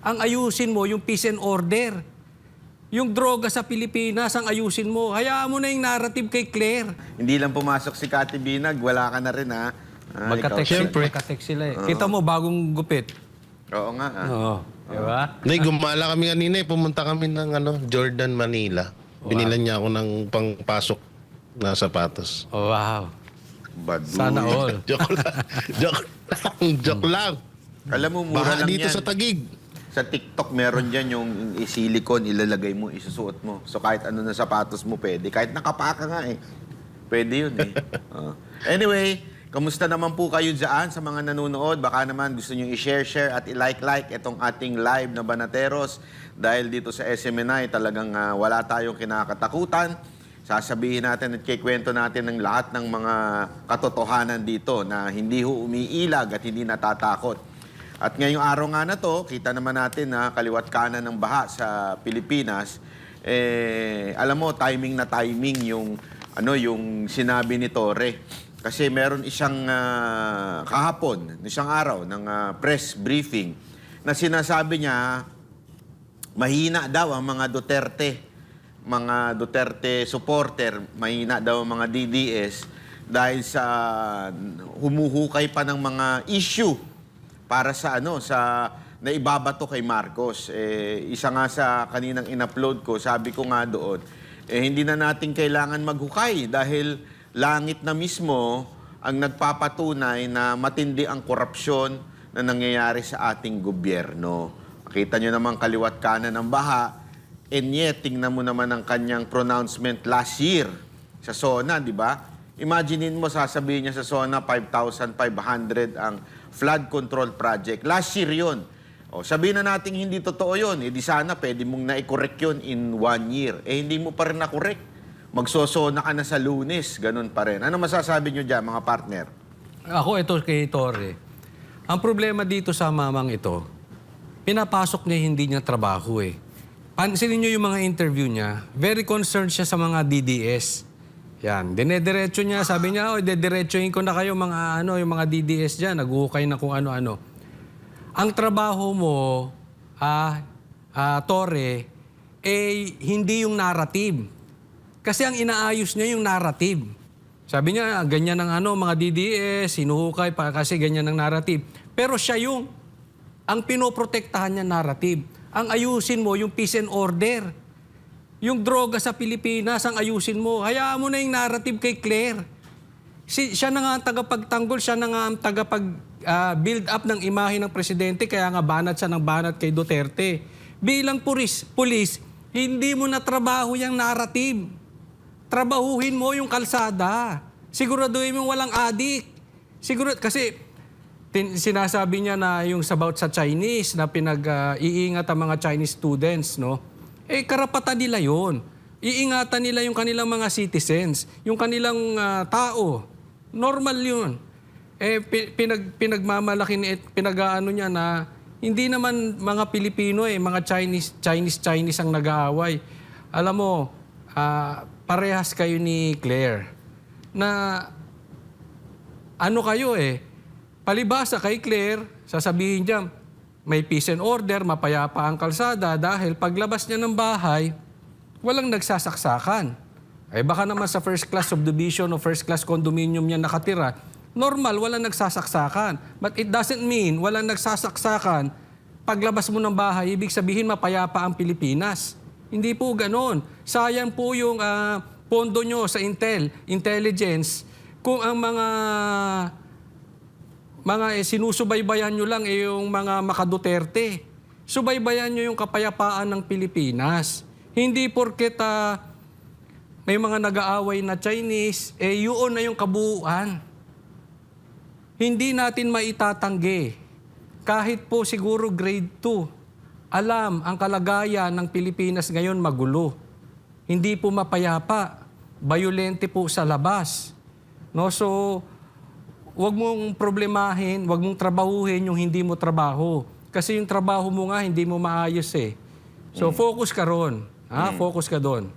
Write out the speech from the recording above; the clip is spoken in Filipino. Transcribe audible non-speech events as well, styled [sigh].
ang ayusin mo yung peace and order. Yung droga sa Pilipinas, ang ayusin mo. Hayaan mo na yung narrative kay Claire. Hindi lang pumasok si Kati Binag, wala ka na rin ha. Ah, Magka-text, ikaw- Siyempre. magka-text sila eh. Kita mo, bagong gupit. Oo nga. ah. Oo. Di ba? Nay, gumala kami kanina eh. Pumunta kami ng ano, Jordan, Manila. Binilan niya ako ng pangpasok na sapatos. Oh, wow. Baduy. Sana all. [laughs] Joke lang. Joke lang. Joke lang. Alam mo, mura Baka lang dito yan. sa tagig. Sa TikTok, meron dyan yung silicone, ilalagay mo, isusuot mo. So kahit ano na sapatos mo, pwede. Kahit nakapaka nga eh. Pwede yun eh. Oo. [laughs] anyway, kamusta naman po kayo dyan sa mga nanonood? Baka naman gusto nyo i-share, share at i-like-like itong ating live na Banateros. Dahil dito sa SMNI, talagang ah, wala tayong kinakatakutan. Sasabihin natin at kikwento natin ng lahat ng mga katotohanan dito na hindi ho umiilag at hindi natatakot. At ngayong araw nga na to, kita naman natin na kaliwat kanan ng baha sa Pilipinas. Eh, alam mo, timing na timing yung ano yung sinabi ni Torre. Kasi meron isang ah, kahapon, isang araw ng ah, press briefing na sinasabi niya mahina daw ang mga Duterte, mga Duterte supporter, mahina daw ang mga DDS dahil sa humuhukay pa ng mga issue para sa ano sa naibabato kay Marcos. Eh, isa nga sa kaninang in-upload ko, sabi ko nga doon, eh, hindi na natin kailangan maghukay dahil langit na mismo ang nagpapatunay na matindi ang korupsyon na nangyayari sa ating gobyerno. Makita nyo naman kaliwat kanan ng baha, and yet, tingnan mo naman ang kanyang pronouncement last year sa SONA, di ba? Imaginein mo, sasabihin niya sa SONA, 5,500 ang flood control project. Last year yun. O, sabihin na natin hindi totoo yun. Eh, di sana pwede mong na-correct yun in one year. Eh, hindi mo pa rin na-correct. Magsosona ka na sa lunes. Ganun pa rin. Ano masasabi nyo dyan, mga partner? Ako ito kay Torre. Ang problema dito sa mamang ito, pinapasok niya hindi niya trabaho eh. Pansinin niyo yung mga interview niya, very concerned siya sa mga DDS. Yan, dinediretso niya, sabi niya, oh, dediretsohin ko na kayo mga ano, yung mga DDS diyan, naguhukay na kung ano-ano. Ang trabaho mo, ah, ah, Torre, eh hindi yung narrative. Kasi ang inaayos niya yung narrative. Sabi niya, ganyan ang ano, mga DDS, sinuhukay pa kasi ganyan ang narrative. Pero siya yung, ang pinoprotektahan niya narrative. Ang ayusin mo, yung peace and order. Yung droga sa Pilipinas, ang ayusin mo. Hayaan mo na yung narrative kay Claire. Si, siya na nga ang tagapagtanggol, siya na nga ang tagapag-build up ng imahe ng presidente, kaya nga banat siya ng banat kay Duterte. Bilang pulis, pulis, hindi mo na trabaho yung narrative. Trabahuhin mo yung kalsada. Siguraduhin mo walang adik. Siguro, kasi tin, sinasabi niya na yung about sa Chinese, na pinag-iingat ang mga Chinese students, no? Eh, karapatan nila yon. Iingatan nila yung kanilang mga citizens, yung kanilang ah, tao. Normal yun. Eh, pi- pinag, pinagmamalaki pinag-ano niya na hindi naman mga Pilipino eh, mga Chinese, Chinese, Chinese ang nag-aaway. Alam mo, ah, parehas kayo ni Claire na ano kayo eh, palibasa kay Claire, sasabihin niya, may peace and order, mapayapa ang kalsada dahil paglabas niya ng bahay, walang nagsasaksakan. Ay baka naman sa first class subdivision o first class condominium niya nakatira, normal, walang nagsasaksakan. But it doesn't mean walang nagsasaksakan. Paglabas mo ng bahay, ibig sabihin mapayapa ang Pilipinas. Hindi po ganon. Sayang po yung ah, pondo nyo sa Intel, intelligence, kung ang mga mga eh, sinusubaybayan nyo lang eh, yung mga makaduterte. Subaybayan nyo yung kapayapaan ng Pilipinas. Hindi porket ah, may mga nag-aaway na Chinese, eh yun na yung kabuuan. Hindi natin maitatanggi. Kahit po siguro grade 2, alam ang kalagayan ng Pilipinas ngayon magulo. Hindi po mapayapa. Bayolente po sa labas. No? So, wag mong problemahin, wag mong trabahuhin yung hindi mo trabaho. Kasi yung trabaho mo nga, hindi mo maayos eh. So, focus ka ron. Ha? Focus ka doon.